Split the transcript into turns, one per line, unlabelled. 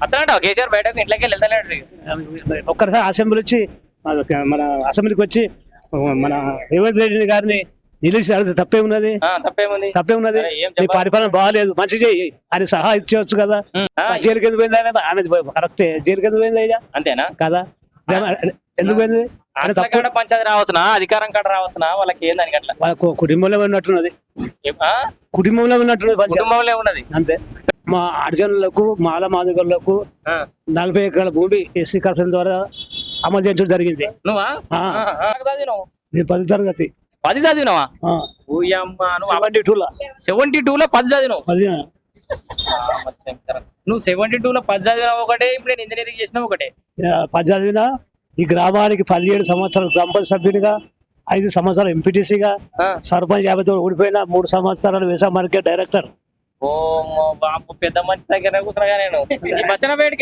అతనంట కేసీఆర్ బయటకు ఇంట్లోకి ఇక.
ఒక్కసారి అసెంబ్లీ వచ్చి మన- అసెంబ్లీకి వచ్చి మన రేవంత్ రెడ్డి గారిని నిలిచి అడిగితే తప్పే ఉన్నది తప్పే ఉన్నది నీ? పరిపాలన బాగాలేదు. మంచి చేయి. అని సలహా ఇచ్చేవచ్చు కదా. జైలుకి ఎందుకు పోయింది ఆమె ఆమె కరెక్టే. జైలుకి ఎందుకు పోయింది అయ్యా
అంతేనా?
కదా. ఎందుకు పోయింది?
పంచాయతీ రావచ్చునా అధికారం కాడ రావచ్చునా వాళ్ళకి ఏందని అట్లా?
కుటుంబంలో ఉన్నట్టున్నది? కుటుంబంలో ఉన్నట్టున్నది
కుటుంబంలో ఉన్నది.
అంతే. మా అర్జునులకు మాల మాదిగలకు నలభై ఎకరాల భూమి ఎస్సీ కార్పొరేషన్ ద్వారా అమలు చేయించడం జరిగింది. నేను పది తరగతి.
పది చదివినావా? ఊయమ్మ నువ్వు
సెవెంటీ టూ లో
సెవెంటీ టూ లో పది చదివినావు?
పది
నువ్వు సెవెంటీ టూ లో పది చదివినావు ఒకటే ఇప్పుడు నేను ఇంజనీరింగ్ చేసిన ఒకటే.
పది చదివిన ఈ గ్రామానికి పదిహేడు సంవత్సరాలు గ్రామ పంచాయతీ సభ్యునిగా ఐదు సంవత్సరాలు ఎంపీటీసీగా. సర్పంచ్ యాభై ఓడిపోయిన మూడు సంవత్సరాలు వ్యవసాయ మార్కెట్ డైరెక్టర్.
ఓ బాబు పెద్ద మంచి దగ్గర కూర్చున్నా నేను ఈ వేడికి